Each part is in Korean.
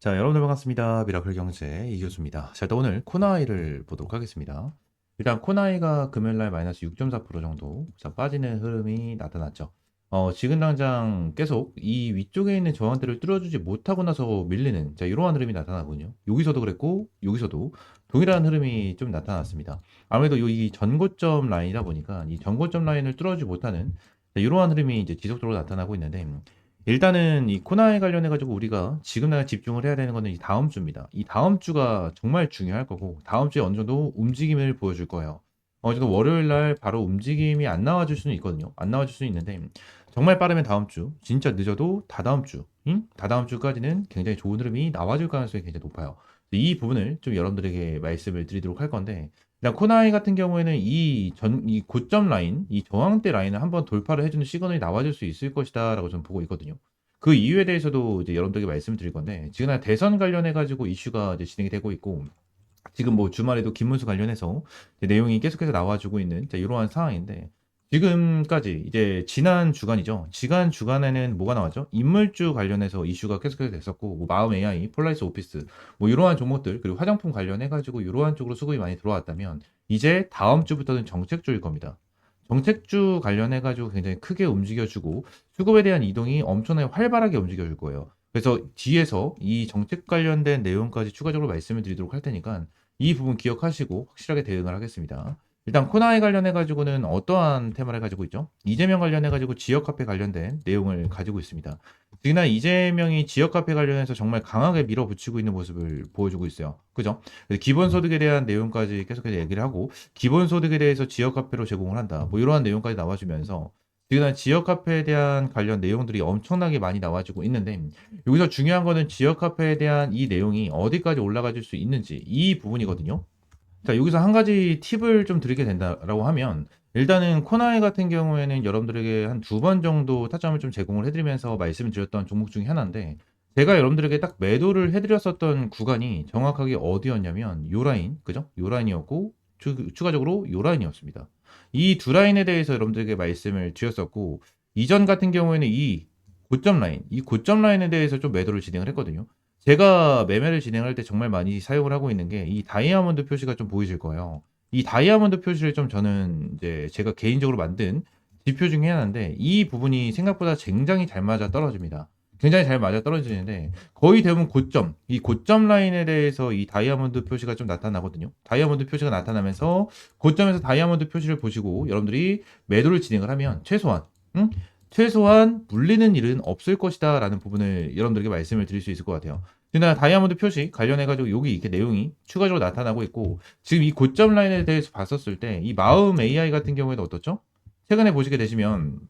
자, 여러분들 반갑습니다. 미라클 경제 이 교수입니다. 자, 일단 오늘 코나이를 보도록 하겠습니다. 일단 코나이가 금요일 날 마이너스 6.4% 정도 자, 빠지는 흐름이 나타났죠. 어, 지금 당장 계속 이 위쪽에 있는 저항대를 뚫어주지 못하고 나서 밀리는 자, 이러한 흐름이 나타나거든요. 여기서도 그랬고 여기서도 동일한 흐름이 좀 나타났습니다. 아무래도 이 전고점 라인이다 보니까 이 전고점 라인을 뚫어주지 못하는 자, 이러한 흐름이 이제 지속적으로 나타나고 있는데 일단은 이 코나에 관련해 가지고 우리가 지금 내가 집중을 해야 되는 거는 이 다음 주입니다. 이 다음 주가 정말 중요할 거고 다음 주에 어느 정도 움직임을 보여줄 거예요. 어느 정도 월요일 날 바로 움직임이 안 나와줄 수는 있거든요. 안 나와줄 수는 있는데 정말 빠르면 다음 주, 진짜 늦어도 다다음 주, 응? 다다음 주까지는 굉장히 좋은 흐름이 나와줄 가능성이 굉장히 높아요. 이 부분을 좀 여러분들에게 말씀을 드리도록 할 건데 일단 코나이 같은 경우에는 이 전, 이 고점 라인, 이 저항대 라인을 한번 돌파를 해주는 시그널이 나와줄 수 있을 것이다 라고 저는 보고 있거든요. 그 이유에 대해서도 이제 여러분들에게 말씀을 드릴 건데, 지금 대선 관련해 가지고 이슈가 이제 진행이 되고 있고, 지금 뭐 주말에도 김문수 관련해서 내용이 계속해서 나와주고 있는 자, 이러한 상황인데, 지금까지 이제 지난 주간이죠. 지난 주간에는 뭐가 나왔죠? 인물주 관련해서 이슈가 계속해서 됐었고, 뭐 마음 AI, 폴라리스 오피스, 뭐 이러한 종목들, 그리고 화장품 관련해가지고 이러한 쪽으로 수급이 많이 들어왔다면, 이제 다음 주부터는 정책주일 겁니다. 정책주 관련해가지고 굉장히 크게 움직여주고, 수급에 대한 이동이 엄청나게 활발하게 움직여줄 거예요. 그래서 뒤에서 이 정책 관련된 내용까지 추가적으로 말씀을 드리도록 할 테니까, 이 부분 기억하시고 확실하게 대응을 하겠습니다. 일단 코나이 관련해 가지고는 어떠한 테마를 가지고 있죠? 이재명 관련해 가지고 지역 카페 관련된 내용을 가지고 있습니다. 특히나 이재명이 지역 카페 관련해서 정말 강하게 밀어붙이고 있는 모습을 보여주고 있어요. 그죠? 기본소득에 대한 내용까지 계속해서 얘기를 하고 기본소득에 대해서 지역 카페로 제공을 한다. 뭐 이러한 내용까지 나와주면서 특히나 지역 카페에 대한 관련 내용들이 엄청나게 많이 나와주고 있는데 여기서 중요한 거는 지역 카페에 대한 이 내용이 어디까지 올라가줄 수 있는지 이 부분이거든요. 자, 여기서 한 가지 팁을 좀 드리게 된다라고 하면 일단은 코나이 같은 경우에는 여러분들에게 한 두 번 정도 타점을 좀 제공을 해드리면서 말씀을 드렸던 종목 중에 하나인데 제가 여러분들에게 딱 매도를 해드렸었던 구간이 정확하게 어디였냐면 요 라인, 그죠? 요 라인이었고 추, 추가적으로 요 라인이었습니다. 이 두 라인에 대해서 여러분들에게 말씀을 드렸었고 이전 같은 경우에는 이 고점 라인, 이 고점 라인에 대해서 좀 매도를 진행을 했거든요. 제가 매매를 진행할 때 정말 많이 사용을 하고 있는 게 이 다이아몬드 표시가 좀 보이실 거예요. 이 다이아몬드 표시를 좀 저는 이제 제가 개인적으로 만든 지표 중에 하나인데 이 부분이 생각보다 굉장히 잘 맞아 떨어집니다. 굉장히 잘 맞아 떨어지는데 거의 대부분 고점, 이 고점 라인에 대해서 이 다이아몬드 표시가 좀 나타나거든요. 다이아몬드 표시가 나타나면서 고점에서 다이아몬드 표시를 보시고 여러분들이 매도를 진행을 하면 최소한 응? 최소한 물리는 일은 없을 것이다 라는 부분을 여러분들에게 말씀을 드릴 수 있을 것 같아요. 그러나 다이아몬드 표시 관련해가지고 여기 이렇게 내용이 추가적으로 나타나고 있고 지금 이 고점 라인에 대해서 봤었을 때 이 마음 AI 같은 경우에도 어떻죠? 최근에 보시게 되시면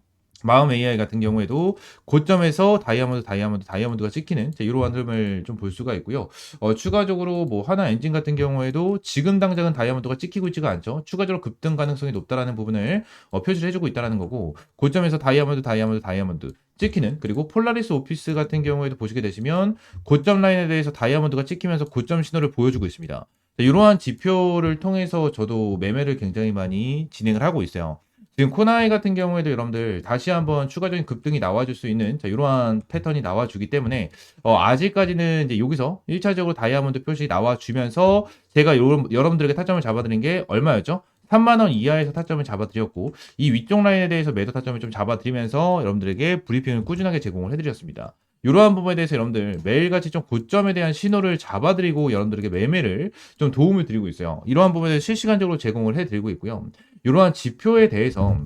마음 AI 같은 경우에도 고점에서 다이아몬드, 다이아몬드, 다이아몬드가 찍히는 이러한 흐름을 좀 볼 수가 있고요. 어, 추가적으로 뭐 하나 엔진 같은 경우에도 지금 당장은 다이아몬드가 찍히고 있지가 않죠. 추가적으로 급등 가능성이 높다라는 부분을 어, 표시를 해주고 있다는 거고 고점에서 다이아몬드, 다이아몬드, 다이아몬드 찍히는 그리고 폴라리스 오피스 같은 경우에도 보시게 되시면 고점 라인에 대해서 다이아몬드가 찍히면서 고점 신호를 보여주고 있습니다. 이러한 지표를 통해서 저도 매매를 굉장히 많이 진행을 하고 있어요. 지금 코나이 같은 경우에도 여러분들 다시 한번 추가적인 급등이 나와줄 수 있는 자, 이러한 패턴이 나와주기 때문에 어, 아직까지는 이제 여기서 1차적으로 다이아몬드 표시 나와주면서 제가 요, 여러분들에게 타점을 잡아드린 게 얼마였죠? 3만원 이하에서 타점을 잡아드렸고 이 위쪽 라인에 대해서 매도 타점을 좀 잡아드리면서 여러분들에게 브리핑을 꾸준하게 제공을 해드렸습니다. 이러한 부분에 대해서 여러분들 매일같이 좀 고점에 대한 신호를 잡아드리고 여러분들에게 매매를 좀 도움을 드리고 있어요. 이러한 부분에 실시간적으로 제공을 해드리고 있고요. 이러한 지표에 대해서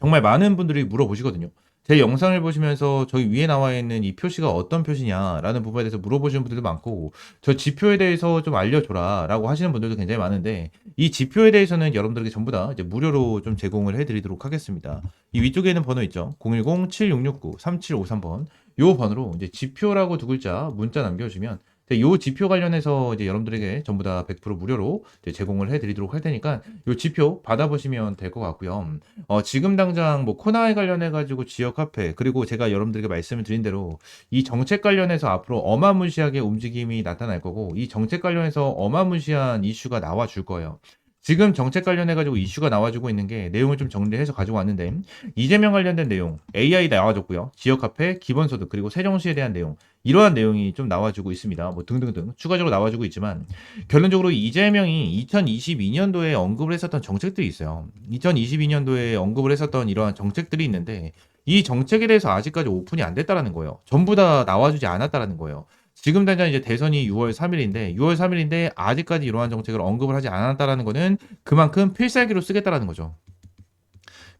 정말 많은 분들이 물어보시거든요. 제 영상을 보시면서 저기 위에 나와 있는 이 표시가 어떤 표시냐라는 부분에 대해서 물어보시는 분들도 많고 저 지표에 대해서 좀 알려줘라라고 하시는 분들도 굉장히 많은데 이 지표에 대해서는 여러분들에게 전부 다 이제 무료로 좀 제공을 해드리도록 하겠습니다. 이 위쪽에는 번호 있죠. 010-7669-3753번 요 번호로 이제 지표라고 두 글자 문자 남겨주시면 이 지표 관련해서 이제 여러분들에게 전부 다 100% 무료로 제공을 해드리도록 할 테니까 이 지표 받아보시면 될 것 같고요. 어, 지금 당장 뭐 코나에 관련해 가지고 지역 카페 그리고 제가 여러분들에게 말씀을 드린 대로 이 정책 관련해서 앞으로 어마무시하게 움직임이 나타날 거고 이 정책 관련해서 어마무시한 이슈가 나와 줄 거예요. 지금 정책 관련해가지고 이슈가 나와주고 있는 게 내용을 좀 정리해서 가지고 왔는데 이재명 관련된 내용, AI 나와줬고요. 지역화폐, 기본소득 그리고 세정시에 대한 내용 이러한 내용이 좀 나와주고 있습니다. 뭐 등등등 추가적으로 나와주고 있지만 결론적으로 이재명이 2022년도에 언급을 했었던 정책들이 있어요. 2022년도에 언급을 했었던 이러한 정책들이 있는데 이 정책에 대해서 아직까지 오픈이 안 됐다라는 거예요. 전부 다 나와주지 않았다라는 거예요. 지금 당장 이제 대선이 6월 3일인데 6월 3일인데 아직까지 이러한 정책을 언급을 하지 않았다라는 거는 그만큼 필살기로 쓰겠다라는 거죠.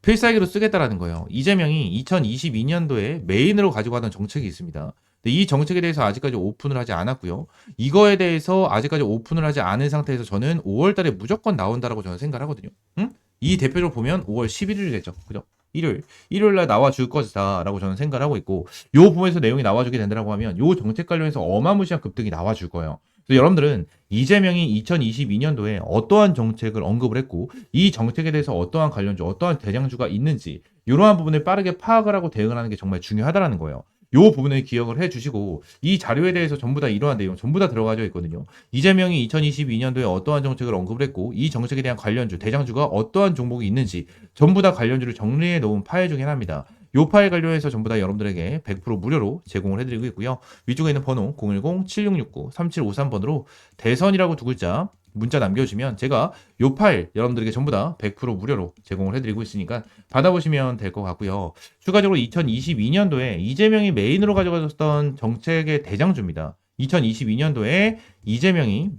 필살기로 쓰겠다라는 거예요. 이재명이 2022년도에 메인으로 가지고 가던 정책이 있습니다. 이 정책에 대해서 아직까지 오픈을 하지 않았고요. 이거에 대해서 아직까지 오픈을 하지 않은 상태에서 저는 5월 달에 무조건 나온다라고 저는 생각을 하거든요. 응? 이 대표적으로 보면 5월 11일이겠죠. 그죠? 일요일, 일요일 날 나와 줄 것이다라고 저는 생각을 하고 있고, 요 부분에서 내용이 나와 주게 된다라고 하면, 요 정책 관련해서 어마무시한 급등이 나와 줄 거예요. 그래서 여러분들은 이재명이 2022년도에 어떠한 정책을 언급을 했고, 이 정책에 대해서 어떠한 관련주, 어떠한 대장주가 있는지, 이러한 부분을 빠르게 파악을 하고 대응을 하는 게 정말 중요하다라는 거예요. 요 부분을 기억을 해 주시고 이 자료에 대해서 전부 다 이러한 내용 전부 다 들어가져 있거든요. 이재명이 2022년도에 어떠한 정책을 언급을 했고 이 정책에 대한 관련주, 대장주가 어떠한 종목이 있는지 전부 다 관련주를 정리해 놓은 파일 중에 하나입니다. 요 파일 관련해서 전부 다 여러분들에게 100% 무료로 제공을 해드리고 있고요. 위쪽에 있는 번호 010-7669-3753번으로 대선이라고 두 글자 문자 남겨주시면 제가 요 파일 여러분들에게 전부 다 100% 무료로 제공을 해드리고 있으니까 받아보시면 될 것 같고요. 추가적으로 2022년도에 이재명이 메인으로 가져가셨던 정책의 대장주입니다. 2022년도에 이재명이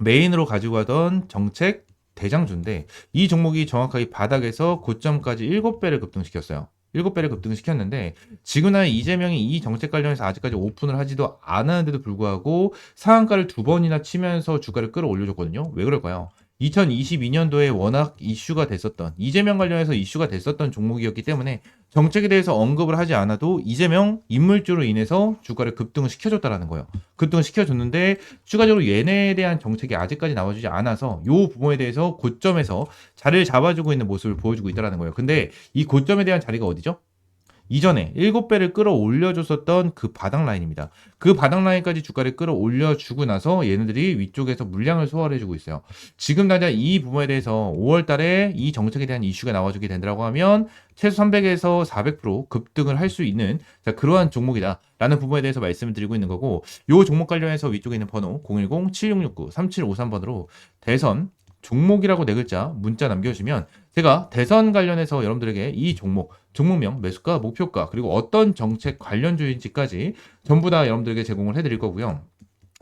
메인으로 가지고 가던 정책 대장주인데 이 종목이 정확하게 바닥에서 고점까지 7배를 급등시켰어요. 7배를 급등시켰는데 지금은 이재명이 이 정책 관련해서 아직까지 오픈을 하지도 않았는데도 불구하고 상한가를 두 번이나 치면서 주가를 끌어올려줬거든요. 왜 그럴까요? 2022년도에 워낙 이슈가 됐었던 이재명 관련해서 이슈가 됐었던 종목이었기 때문에 정책에 대해서 언급을 하지 않아도 이재명 인물주로 인해서 주가를 급등을 시켜줬다라는 거예요. 급등을 시켜줬는데 추가적으로 얘네에 대한 정책이 아직까지 나와주지 않아서 요 부분에 대해서 고점에서 자리를 잡아주고 있는 모습을 보여주고 있다라는 거예요. 근데 이 고점에 대한 자리가 어디죠? 이전에 7배를 끌어올려줬었던 그 바닥 라인입니다. 그 바닥 라인까지 주가를 끌어올려주고 나서 얘네들이 위쪽에서 물량을 소화를 해주고 있어요. 지금 당장 이 부분에 대해서 5월 달에 이 정책에 대한 이슈가 나와주게 된다고 하면 최소 300에서 400% 급등을 할 수 있는 자, 그러한 종목이다. 라는 부분에 대해서 말씀을 드리고 있는 거고 요 종목 관련해서 위쪽에 있는 번호 010-7669-3753번으로 대선 종목이라고 네 글자 문자 남겨주시면 제가 대선 관련해서 여러분들에게 이 종목, 종목명, 매수가, 목표가, 그리고 어떤 정책 관련주인지까지 전부 다 여러분들에게 제공을 해드릴 거고요.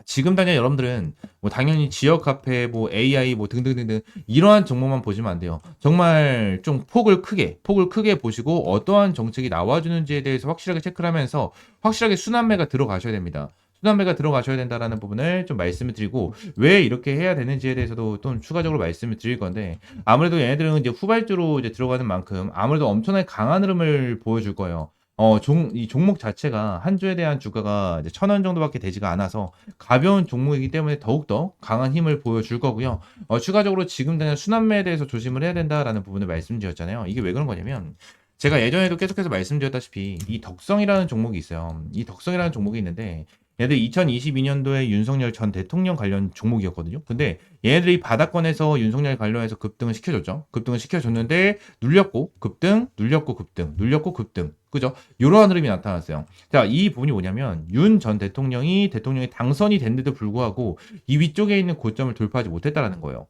지금 당장 여러분들은 뭐 당연히 지역 카페, 뭐 AI, 뭐 등등등등 이러한 종목만 보시면 안 돼요. 정말 좀 폭을 크게, 폭을 크게 보시고 어떠한 정책이 나와주는지에 대해서 확실하게 체크를 하면서 확실하게 순환매가 들어가셔야 됩니다. 순환매가 들어가셔야 된다라는 부분을 좀 말씀을 드리고 왜 이렇게 해야 되는지에 대해서도 또 추가적으로 말씀을 드릴 건데 아무래도 얘네들은 이제 후발주로 이제 들어가는 만큼 아무래도 엄청나게 강한 흐름을 보여줄 거예요. 어, 종, 이 종목 자체가 한 주에 대한 주가가 이제 천 원 정도밖에 되지가 않아서 가벼운 종목이기 때문에 더욱더 강한 힘을 보여줄 거고요. 어, 추가적으로 지금 당장 순환매에 대해서 조심을 해야 된다라는 부분을 말씀드렸잖아요. 이게 왜 그런 거냐면 제가 예전에도 계속해서 말씀드렸다시피 이 덕성이라는 종목이 있어요. 이 덕성이라는 종목이 있는데 얘들 2022년도에 윤석열 전 대통령 관련 종목이었거든요. 근데 얘네들이 바닥권에서 윤석열 관련해서 급등을 시켜줬죠. 급등을 시켜줬는데 눌렸고 급등, 눌렸고 급등, 눌렸고 급등. 그죠? 이러한 흐름이 나타났어요. 자, 이 부분이 뭐냐면 윤 전 대통령이 대통령이 당선이 됐는데도 불구하고 이 위쪽에 있는 고점을 돌파하지 못했다라는 거예요.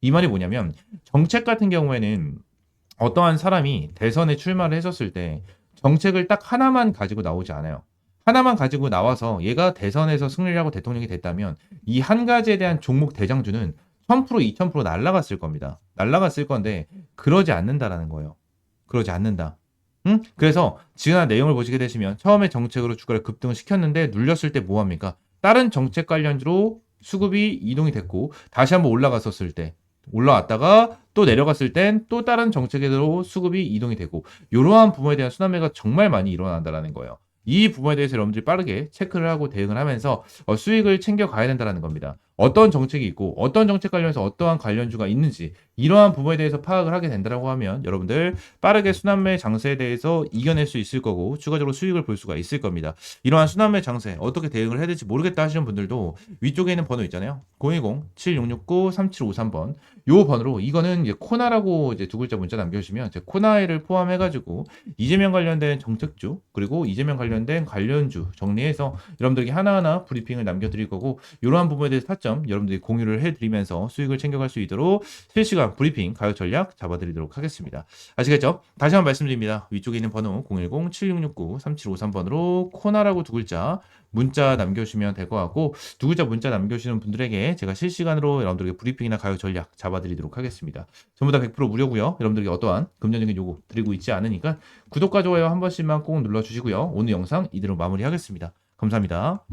이 말이 뭐냐면 정책 같은 경우에는 어떠한 사람이 대선에 출마를 했었을 때 정책을 딱 하나만 가지고 나오지 않아요. 하나만 가지고 나와서 얘가 대선에서 승리를 하고 대통령이 됐다면 이 한 가지에 대한 종목 대장주는 1000% 2000% 날라갔을 겁니다. 날라갔을 건데 그러지 않는다라는 거예요. 그러지 않는다. 응? 그래서 지난 내용을 보시게 되시면 처음에 정책으로 주가를 급등을 시켰는데 눌렸을 때 뭐합니까? 다른 정책 관련주로 수급이 이동이 됐고 다시 한번 올라갔었을 때 올라왔다가 또 내려갔을 땐 또 다른 정책으로 수급이 이동이 되고 이러한 부분에 대한 순환매가 정말 많이 일어난다라는 거예요. 이 부분에 대해서 여러분들이 빠르게 체크를 하고 대응을 하면서 어, 수익을 챙겨 가야 된다는 겁니다. 어떤 정책이 있고 어떤 정책 관련해서 어떠한 관련주가 있는지 이러한 부분에 대해서 파악을 하게 된다라고 하면 여러분들 빠르게 순환매 장세에 대해서 이겨낼 수 있을 거고 추가적으로 수익을 볼 수가 있을 겁니다. 이러한 순환매 장세 어떻게 대응을 해야 될지 모르겠다 하시는 분들도 위쪽에 있는 번호 있잖아요. 010-7669-3753번 요 번호로 이거는 이제 코나라고 이제 두 글자 문자 남겨주시면 제 코나이를 포함해가지고 이재명 관련된 정책주 그리고 이재명 관련된 관련주 정리해서 여러분들에게 하나하나 브리핑을 남겨드릴 거고 이러한 부분에 대해서 타점 여러분들이 공유를 해드리면서 수익을 챙겨갈 수 있도록 실시간 브리핑 가격 전략 잡아드리도록 하겠습니다. 아시겠죠? 다시 한번 말씀드립니다. 위쪽에 있는 번호 010-7669-3753번으로 코나라고 두 글자 문자 남겨주시면 될 것 같고 두 글자 문자 남겨주시는 분들에게 제가 실시간으로 여러분들에게 브리핑이나 가격 전략 잡아드리도록 하겠습니다. 전부 다 100% 무료고요. 여러분들에게 어떠한 금전적인 요구 드리고 있지 않으니까 구독과 좋아요 한 번씩만 꼭 눌러주시고요. 오늘 영상 이대로 마무리하겠습니다. 감사합니다.